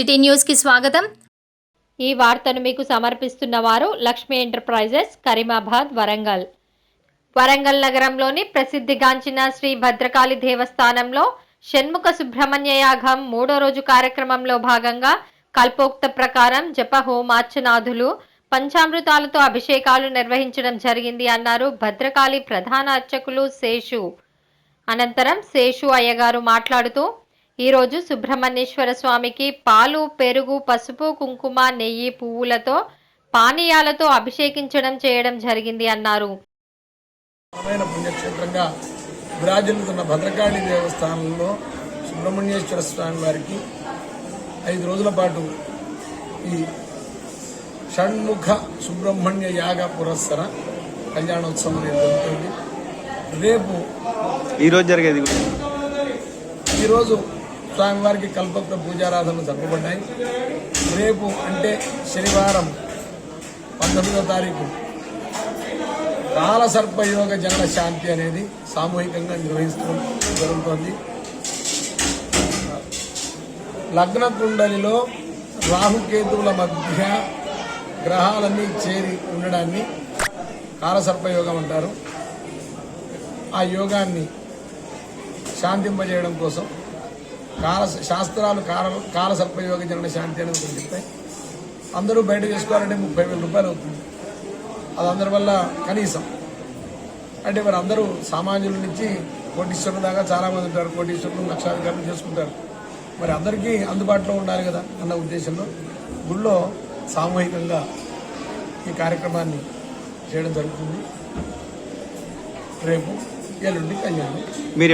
City న్యూస్కి స్వాగతం. ఈ వార్తను మీకు సమర్పిస్తున్న వారు లక్ష్మీ ఎంటర్ప్రైజెస్ కరీమాబాద్ వరంగల్. వరంగల్ నగరంలోని ప్రసిద్ధిగాంచిన శ్రీ భద్రకాళి దేవస్థానంలో షణ్ముఖ సుబ్రహ్మణ్య యాగం మూడో రోజు కార్యక్రమంలో భాగంగా కల్పోక్త ప్రకారం జప హోమార్చనాథులు పంచామృతాలతో అభిషేకాలు నిర్వహించడం జరిగింది అన్నారు భద్రకాళి ప్రధాన అర్చకులు శేషు. అనంతరం శేషు అయ్యగారు మాట్లాడుతూ ఈరోజు సుబ్రహ్మణ్యేశ్వర స్వామికి పాలు పెరుగు పసుపు కుంకుమ నెయ్యి పువ్వులతో పానీయాలతో అభిషేకించడం చేయడం జరిగింది అన్నారు పుణ్యక్షేత్రంగా విరాజిల్లుతున్న భద్రకాళి దేవస్థానంలో సుబ్రహ్మణ్యేశ్వర స్వామి వారికి ఐదు రోజుల పాటు ఈ షణ్ముఖ సుబ్రహ్మణ్య యాగ పురస్సర కళ్యాణోత్సవం అనేది జరుగుతుంది రేపు ఈరోజు జరిగేది. ఈరోజు స్వామివారికి కల్పక్త పూజారాధనలు జరపబడ్డాయి. రేపు అంటే శనివారం పంతొమ్మిదో తారీఖు కాలసర్పయోగ జనన శాంతి అనేది సామూహికంగా నిర్వహిస్తూ జరుగుతోంది. లగ్న కుండలిలో రాహుకేతువుల మధ్య గ్రహాలన్నీ చేరి ఉండడాన్ని కాలసర్పయోగం అంటారు. ఆ యోగాన్ని శాంతింపజేయడం కోసం కాల శాస్త్రాలు కాల కాల సర్పయోగ శాంతి అనేది ఒకటి చెప్తాయి. అందరూ బయట చేసుకోవాలంటే ముప్పై వేల రూపాయలు అవుతుంది. అది అందరి వల్ల కనీసం. అంటే మరి అందరూ సామాన్యుల నుంచి కోటీశ్వరుల దాకా చాలామంది ఉంటారు. కోటీశ్వరులు లక్షాధికారులు చేసుకుంటారు. మరి అందరికీ అందుబాటులో ఉండాలి కదా అన్న ఉద్దేశంలో గుళ్ళో సామూహికంగా ఈ కార్యక్రమాన్ని చేయడం జరుగుతుంది. రేపు ఎల్లుండి కళ్యాణం. మీరు